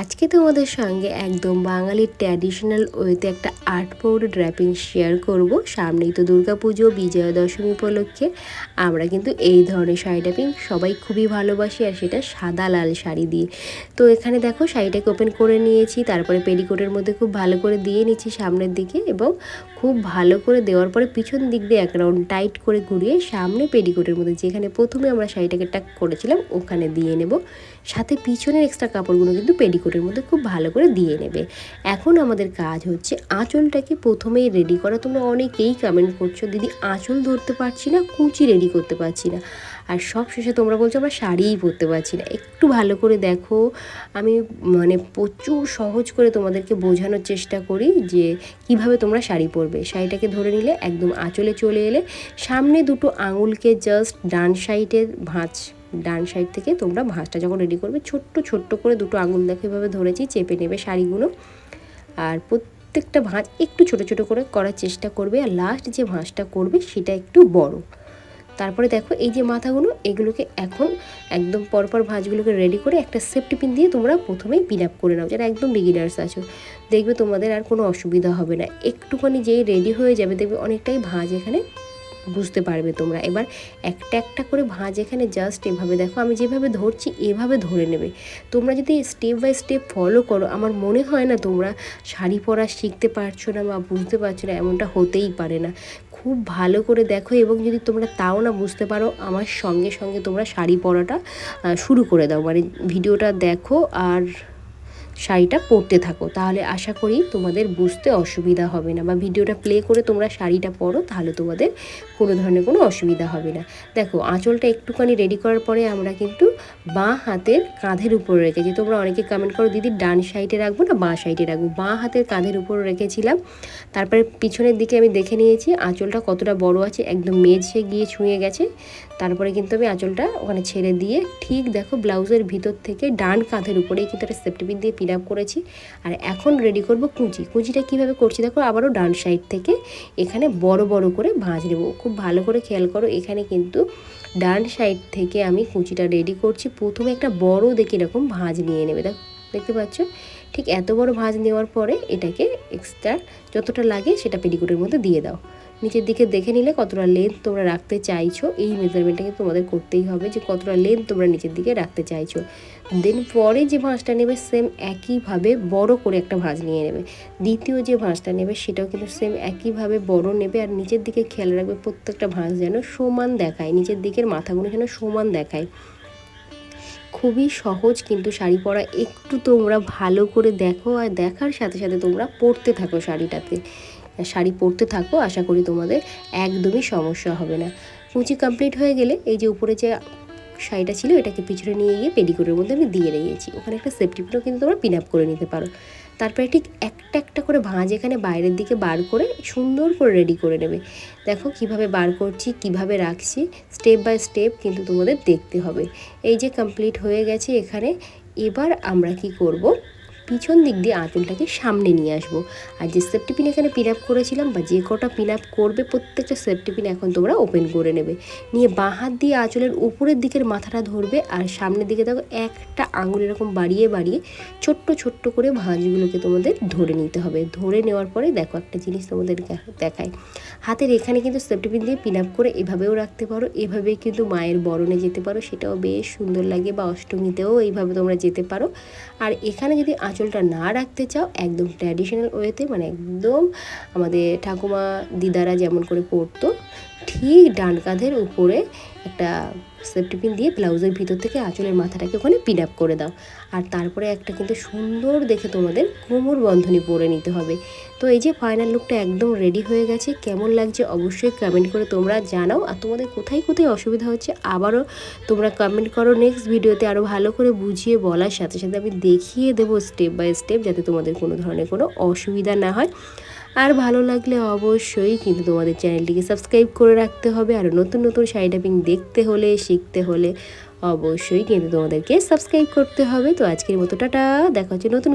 আজকে তোমাদের সঙ্গে একদম বাঙালির ট্র্যাডিশনাল ওয়েতে একটা আর্ট বোর্ড ড্র্যাপিং শেয়ার করব। সামনেই তো দুর্গাপুজো বিজয়া দশমী উপলক্ষে। আমরা কিন্তু এই ধরনের শাড়ি ড্র্যাপিং সবাই খুবই ভালোবাসি আর সেটা সাদা লাল শাড়ি দিয়ে। তো এখানে দেখো শাড়িটাকে ওপেন করে নিয়েছি, তারপরে পেডিকোটের মধ্যে খুব ভালো করে দিয়ে নিচ্ছি সামনের দিকে এবং খুব ভালো করে দেওয়ার পরে পিছন দিক দিয়ে এক রাউন্ড টাইট করে ঘুরিয়ে সামনে পেডিকোটের মধ্যে যেখানে প্রথমে আমরা শাড়িটাকে টাক করেছিলাম, ওখানে দিয়ে নেব। সাথে পিছনের এক্সট্রা কাপড়গুলো কিন্তু পেডিকোটের মধ্যে খুব ভালো করে দিয়ে নেবে। এখন আমাদের কাজ হচ্ছে আঁচলটাকে প্রথমেই রেডি করা। তোমরা অনেকেই কমেন্ট করছ, দিদি, আঁচল ধরতে পারছি না, কুচি রেডি করতে পারছি না। আর সব শেষে তোমরা বলছো, আমরা শাড়িই পরতে পারছি না। একটু ভালো করে দেখো, আমি মানে প্রচুর সহজ করে তোমাদেরকে বোঝানোর চেষ্টা করি যে কীভাবে তোমরা শাড়ি পরবে। শাড়িটাকে ধরে নিলে, একদম আঁচলে চলে এলে, সামনে দুটো আঙুলকে জাস্ট ডান সাইডের ভাঁজ ডান সাইড থেকে তোমরা ভাঁজটা যখন রেডি করবে, ছোট্ট ছোট্ট করে দুটো আঙুল দেখে এভাবে ধরেছি, চেপে নেবে শাড়িগুলো। আর প্রত্যেকটা ভাঁজ একটু ছোট ছোট করে করার চেষ্টা করবে। আর লাস্ট যে ভাঁজটা করবে, সেটা একটু বড়। তারপরে দেখো এই যে মাথাগুলো, এগুলোকে এখন একদম পরপর ভাঁজগুলোকে রেডি করে একটা সেফটি পিন দিয়ে তোমরা প্রথমেই পিন আপ করে নাও। যারা একদম বিগিনার্স আছো, দেখবে তোমাদের আর কোনো অসুবিধা হবে না। একটুখানি যেই রেডি হয়ে যাবে, দেখবে অনেকটাই ভাঁজ এখানে বুঝতে পারবে তোমরা। এবার একটা একটা করে ভাঁজ এখানে জাস্ট এভাবে দেখো, আমি যেভাবে ধরছি এভাবে ধরে নেবে। তোমরা যদি স্টেপ বাই স্টেপ ফলো করো, আমার মনে হয় না তোমরা শাড়ি পরা শিখতে পারছ না বা বুঝতে পারছ না, এমনটা হতেই পারে না। খুব ভালো করে দেখো এবং যদি তোমরা তাও না বুঝতে পারো, আমার সঙ্গে সঙ্গে তোমরা শাড়ি পরাটা শুরু করে দাও। মানে ভিডিওটা দেখো আর শাড়িটা পরতে থাকো। তাহলে আশা করি তোমাদের বুঝতে অসুবিধা হবে না বা ভিডিওটা প্লে করে তোমরা শাড়িটা পরো, তাহলে তোমাদের কোনো ধরনের কোনো অসুবিধা হবে না। দেখো, আঁচলটা একটুখানি রেডি করার পরে আমরা কিন্তু বাঁ হাতের কাঁধের উপর রেখেছি। তোমরা অনেকে কমেন্ট করো, দিদি, ডান সাইডে রাখব না বাঁ সাইডে রাখব? বাঁ হাতের কাঁধের উপর রেখেছিলাম। তারপরে পিছনের দিকে আমি দেখে নিয়েছি আঁচলটা কতটা বড় আছে, একদম মেঝে গিয়ে ছুঁয়ে গেছে। তারপরে কিন্তু আমি আঁচলটা ওখানে ছেড়ে দিয়ে ঠিক দেখো ব্লাউজের ভিতর থেকে ডান কাঁধের উপরেই কিন্তু একটা সেফটিপিন দিয়ে পিন আপ করেছি। আর এখন রেডি করব কুঁচি। কুঁচিটা কীভাবে করছি দেখো, আবারও ডান সাইড থেকে এখানে বড় বড় করে ভাঁজ নেব। খুব ভালো করে খেয়াল করো, এখানে কিন্তু ডান সাইড থেকে আমি কুঁচিটা রেডি করছি। প্রথমে একটা বড় দেখে এরকম ভাঁজ নিয়ে নেবে। দেখো, দেখতে পাচ্ছ? ঠিক এত বড় ভাঁজ নেওয়ার পরে এটাকে এক্সট্রা যতটা লাগে সেটা পেটিকোটের মধ্যে দিয়ে দাও। নিচের দিকে দেখে নিলে কতটা লেন্থ তোমরা রাখতে চাইছো, এই মেজারমেন্টটাকে তোমাদের করতেই হবে যে কতটা লেন্থ তোমরা নিচের দিকে রাখতে চাইছো। দেন পরে যে ভাঁজটা নেবে সেম একইভাবে বড় করে একটা ভাঁজ নিয়ে নেবে। দ্বিতীয় যে ভাঁজটা নেবে সেটাও কিন্তু সেম একইভাবে বড় নেবে আর নিচের দিকে খেয়াল রাখবে প্রত্যেকটা ভাঁজ যেন সমান দেখায়, নিচের দিকের মাথাগুলো যেন সমান দেখায়। খুবই সহজ কিন্তু শাড়ি পরা। একটু তোমরা ভালো করে দেখো আর দেখার সাথে সাথে তোমরা পরতে থাকো শাড়িটাতে। শাড়ি পরতে থাকো, আশা করি তোমাদের একদমই সমস্যা হবে না। কুচি কমপ্লিট হয়ে গেলে এই যে উপরে যে শাড়িটা ছিল, এটাকে পিছনে নিয়ে গিয়ে পেডিকোটের মধ্যে আমি দিয়ে রেখেছি ওখানে একটা সেফটি পিনও কিন্তু তোমরা পিন আপ করে নিতে পারো। তারপরে ঠিক একটা একটা করে ভাঁজ এখানে বাইরের দিকে বার করে সুন্দর করে রেডি করে নেবে। দেখো কীভাবে বার করছি, কীভাবে রাখছি স্টেপ বাই স্টেপ কিন্তু তোমাদের দেখতে হবে। এই যে কমপ্লিট হয়ে গেছে এখানে, এবার আমরা কি করব? পিছন দিক দিয়ে আঁচলটাকে সামনে নিয়ে আসব। আর যে সেফটি পিন এখানে পিন আপ করেছিলাম বা যে কটা পিন আপ করবে, প্রত্যেকটা সেফটি পিন এখন তোমরা ওপেন করে নেবে। নিয়ে বাঁ হাত দিয়ে আঁচলের উপরের দিকের মাথাটা ধরবে আর সামনের দিকে দেখো একটা আঙুল এরকম বাড়িয়ে বাড়িয়ে ছোট্ট ছোট্ট করে ভাঁজগুলোকে তোমাদের ধরে নিতে হবে। ধরে নেওয়ার পরে দেখো একটা জিনিস তোমাদের দেখায়। হাতের এখানে কিন্তু সেফটি পিন দিয়ে পিন আপ করে এভাবেও রাখতে পারো, এভাবেই কিন্তু মায়ের বরণে যেতে পারো। সেটাও বেশ সুন্দর লাগে বা অষ্টমীতেও এইভাবে তোমরা যেতে পারো। আর এখানে যদি আঁচলটা না রাখতে চাও, একদম ট্র্যাডিশনাল ওয়েতে মানে একদম আমাদের ঠাকুমা দিদারা যেমন করে পরতো ঠিক ডান কাঁধের উপরে একটা সেফটি পিন দিয়ে ব্লাউজের ভিতর থেকে আঁচলের মাথাটাকে ওখানে পিন আপ করে দাও। আর তারপরে একটা কিন্তু সুন্দর দেখে তোমাদের কোমর বন্ধনী পরে নিতে হবে। তো এই যে ফাইনাল লুকটা একদম রেডি হয়ে গেছে, কেমন লাগছে অবশ্যই কমেন্ট করে তোমরা জানাও। আর তোমাদের কোথায় কোথায় অসুবিধা হচ্ছে আবারও তোমরা কমেন্ট করো। নেক্সট ভিডিওতে আরও ভালো করে বুঝিয়ে বলার সাথে সাথে আমি দেখিয়ে দেবো স্টেপ বাই স্টেপ যাতে তোমাদের কোনো ধরনের কোনো অসুবিধা না হয়। আর ভালো লাগলে অবশ্যই কিন্তু তোমাদের চ্যানেলটিকে সাবস্ক্রাইব করে রাখতে হবে। আর নতুন নতুন শাড়ি টাইপিং দেখতে হলে, শিখতে হলে অবশ্যই কিন্তু তোমাদেরকে সাবস্ক্রাইব করতে হবে। তো আজকের মতো, টাটা। দেখা হচ্ছে নতুন